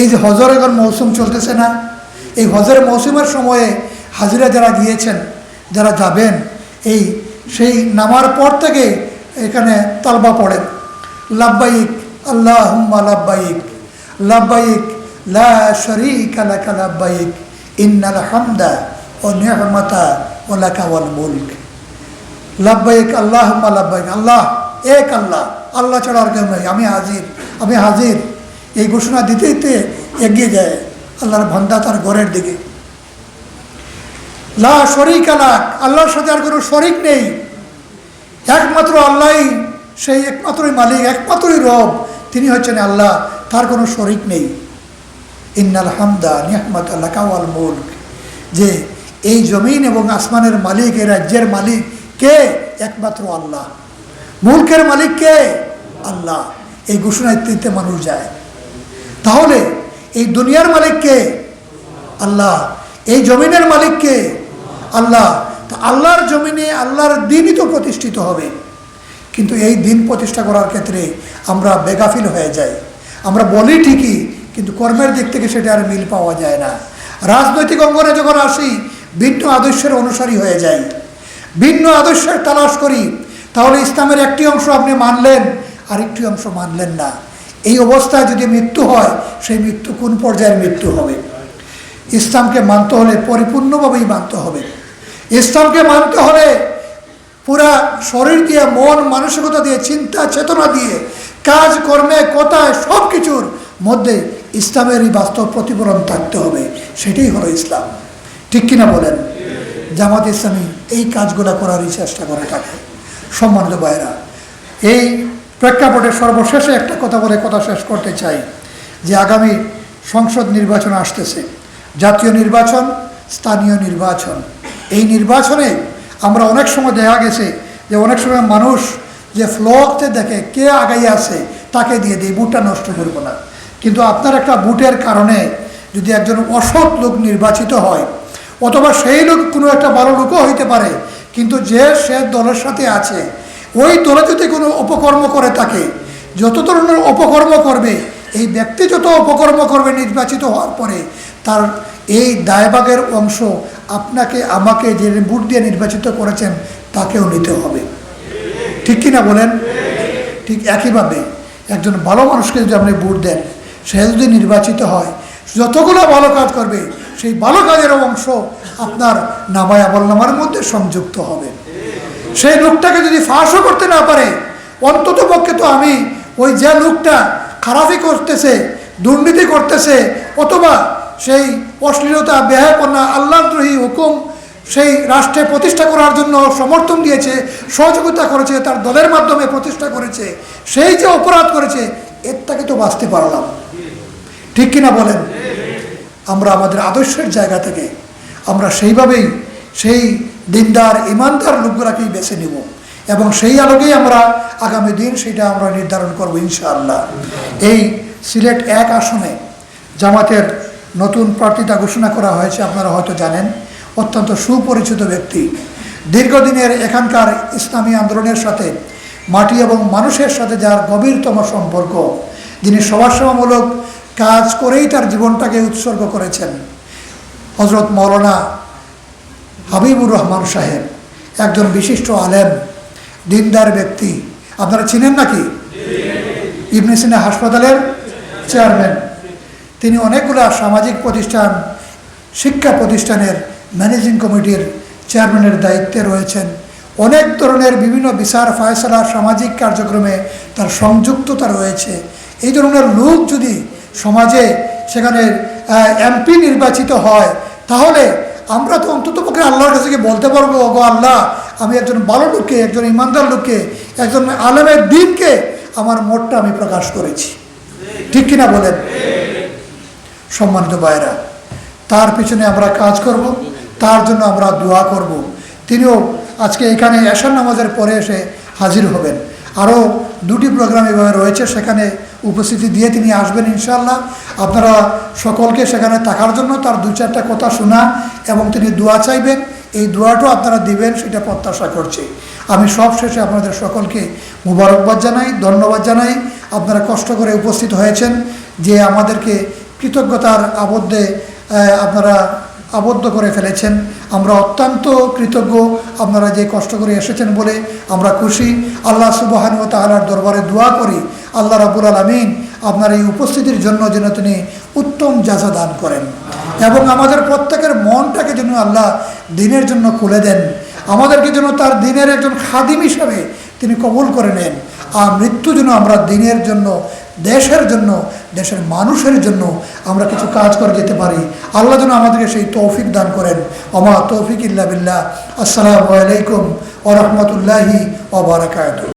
এই যে হজর এখন মৌসুম চলতেছে না, এই হজরের মৌসুমের সময়ে হাজিরা যারা গিয়েছেন যারা যাবেন, এই সেই নামার পর থেকে এখানে তালবা পড়েন। লাব্বাইক আল্লাহ লাব্বাইক লাব্বাইক, লা শরীকা লাকা লাব্বাইক, ইন্নাল হামদা ও নিহমতা ও লাকা ওয়াল মুলক। লাব্বাইক আল্লাহ লাব্বাইক, আল্লাহ, এক আল্লাহ আল্লাহ ছাড়া আর কেউ নেই, আমি হাজির আমি হাজির। এই ঘোষণা দিতে দিতে এগিয়ে যায় আল্লাহর ভান্দা তার ঘরের দিকে। লা শরিক আলাক আল্লাহর সাথে আর কোনো শরিক নেই। একমাত্র আল্লাহই সেই একমাত্রই মালিক, একমাত্রই রব, তিনি হচ্ছেন আল্লাহ, তার কোনো শরিক নেই। ইন্নাল হামদা নিহমত আল্লাহ কাওয়াল মুলক। যে এই জমিন এবং আসমানের মালিক, এই রাজ্যের মালিক কে? একমাত্র আল্লাহ। মুলকের মালিক কে? আল্লাহ। এই ঘোষণা দিতে মানুষ যায়। তাহলে এই দুনিয়ার মালিককে আল্লাহ, এই জমিনের মালিককে আল্লাহ। তো আল্লাহর জমিনে আল্লাহর দিনই তো প্রতিষ্ঠিত হবে। কিন্তু এই দিন প্রতিষ্ঠা করার ক্ষেত্রে আমরা বেগাফিল হয়ে যাই। আমরা বলি ঠিকই, কিন্তু কর্মের দিক থেকে সেটা আর মিল পাওয়া যায় না। রাজনৈতিক অঙ্গনে যখন আসি, ভিন্ন আদর্শের অনুসারী হয়ে যাই। ভিন্ন আদর্শের তালাশ করি, তাহলে ইসলামের একটি অংশ আপনি মানলেন, আরেকটি অংশ মানলেন না। এই অবস্থায় যদি মৃত্যু হয়, সেই মৃত্যু কোন পর্যায়ের মৃত্যু হবে? ইসলামকে মানতে হলে পরিপূর্ণভাবেই মানতে হবে। ইসলামকে মানতে হলে পুরা শরীর দিয়ে, মন, মানসিকতা দিয়ে, চিন্তা, চেতনা দিয়ে, কাজ, কর্মে, কথায় সব কিছুর মধ্যে ইসলামেরই বাস্তব প্রতিফলন থাকতে হবে। সেটাই হলো ইসলাম। ঠিক কিনা বলেন? জামাত ইসলামী এই কাজগুলো করারই চেষ্টা করে থাকে। সম্মানিত ভাইরা এই প্রেক্ষাপটে সর্বশেষে একটা কথা বলে কথা শেষ করতে চাই, যে আগামী সংসদ নির্বাচন আসতেছে। জাতীয় নির্বাচন, স্থানীয় নির্বাচন। এই নির্বাচনে আমরা অনেক সময় দেখা গেছে যে অনেক সময় মানুষ যে ফ্লোতে দেখে কে আগাই আছে, তাকে দিয়ে দিই বুটটা নষ্ট করব না। কিন্তু আপনার একটা বুটের কারণে যদি একজন অসৎ লোক নির্বাচিত হয়, অথবা সেই লোক কোনো একটা ভালো লোকও হইতে পারে, কিন্তু যে সে দলের সাথে আছে ওই দলে যদি কোনো অপকর্ম করে থাকে যত ধরনের অপকর্ম করবে, এই ব্যক্তি যত অপকর্ম করবে নির্বাচিত হওয়ার পরে, তার এই দায়ভাগের অংশ আপনাকে, আমাকে যে ভোট দিয়ে নির্বাচিত করেছেন, তাকেও নিতে হবে। ঠিক কিনা বলেন? ঠিক একইভাবে, একজন ভালো মানুষকে যদি আপনি ভোট দেন, সে যদি নির্বাচিত হয়, যতগুলো ভালো কাজ করবে, সেই ভালো কাজের অংশ আপনার নামায় আমল নামার মধ্যে সংযুক্ত হবে। সেই লোকটাকে যদি ফাঁসও করতে না পারে, অন্তত পক্ষে তো আমি ওই যে লোকটা খারাপই করতেছে, দুর্নীতি করতেছে, অথবা সেই অশ্লীলতা ব্যয়াপনা আল্লাহদ্রোহী হুকুম সেই রাষ্ট্রে প্রতিষ্ঠা করার জন্য সমর্থন দিয়েছে, সহযোগিতা করেছে, তার দলের মাধ্যমে প্রতিষ্ঠা করেছে, সেই যে অপরাধ করেছে, এর তাকে তো বাঁচতে পারলাম। ঠিক কিনা বলেন? আমরা আমাদের আদর্শের জায়গা থেকে আমরা সেইভাবেই সেই দিনদার ইমানদার লোকগুলাকেই বেছে নিব। এবং সেই আলোকেই আমরা আগামী দিন সেটা আমরা নির্ধারণ করব ইনশাআল্লাহ। এই সিলেট এক আসনে জামাতের নতুন প্রার্থিতা ঘোষণা করা হয়েছে, আপনারা হয়তো জানেন। অত্যন্ত সুপরিচিত ব্যক্তি। দীর্ঘদিনের এখানকার ইসলামী আন্দোলনের সাথে, মাটি এবং মানুষের সাথে যার গভীরতম সম্পর্ক, যিনি সমাজসেবামূলক কাজ করেই তার জীবনটাকে উৎসর্গ করেছেন। হজরত মৌলানা হাবিবুর রহমান সাহেব, একজন বিশিষ্ট আলেম, দিনদার ব্যক্তি। আপনারা চিনেন নাকি? ইবনে সিনা হাসপাতালের চেয়ারম্যান। তিনি অনেকগুলো সামাজিক প্রতিষ্ঠান, শিক্ষা প্রতিষ্ঠানের ম্যানেজিং কমিটির চেয়ারম্যানের দায়িত্বে রয়েছেন। অনেক ধরনের বিভিন্ন বিচার ফয়সলা, সামাজিক কার্যক্রমে তার সংযুক্ততা রয়েছে। এই ধরনের লোক যদি সমাজে সেখানে এমপি নির্বাচিত হয়, তাহলে আমরা তো অন্তত পক্ষে আল্লাহর কাছে গিয়ে বলতে পারব গো আল্লাহ, আমি একজন ভালো লোককে, একজন ইমানদার লোককে, একজন আলমের দিনকে আমার মোটটা আমি প্রকাশ করেছি। ঠিক কিনা বলেন? সম্মানিত ভাইরা তার পিছনে আমরা কাজ করব, তার জন্য আমরা দোয়া করব। তিনিও আজকে এখানে এশার নামাজের পরে এসে হাজির হবেন। আরও দুটি প্রোগ্রাম এভাবে রয়েছে, সেখানে উপস্থিতি দিয়ে তিনি আসবেন ইনশাল্লাহ আপনারা সকলকে সেখানে থাকার জন্য তার দু চারটা কথা শোনা এবং তিনি দোয়া চাইবেন। এই দোয়াটাও আপনারা দিবেন, সেটা প্রত্যাশা করছি। আমি সব শেষে আপনাদের সকলকে মুবারকবাদ জানাই, ধন্যবাদ জানাই। আপনারা কষ্ট করে উপস্থিত হয়েছেন যে আমাদেরকে কৃতজ্ঞতার আবদ্ধে আপনারা আবদ্ধ করে ফেলেছেন। আমরা অত্যন্ত কৃতজ্ঞ। আপনারা যে কষ্ট করে এসেছেন বলে আমরা খুশি। আল্লাহ সুবাহান ও তালার দরবারে দোয়া করি। আল্লাহ রাবুল আলমিন আপনার এই উপস্থিতির জন্য যেন তিনি উত্তম যাজা দান করেন। এবং আমাদের প্রত্যেকের মনটাকে যেন আল্লাহ দিনের জন্য খুলে দেন। আমাদেরকে যেন তার দিনের একজন খাদিম হিসাবে তিনি কবুল করে নেন। আর মৃত্যু যেন আমরা দিনের জন্য দেশের জন্য, দেশের মানুষের জন্য আমরা কিছু কাজ করে যেতে পারি। আল্লাহ যেন আমাদেরকে সেই তৌফিক দান করেন। অমা তৌফিক ইল্লা বিল্লাহ। আসসালামু আলাইকুম ওরহমতুল্লাহি ওবরাকাত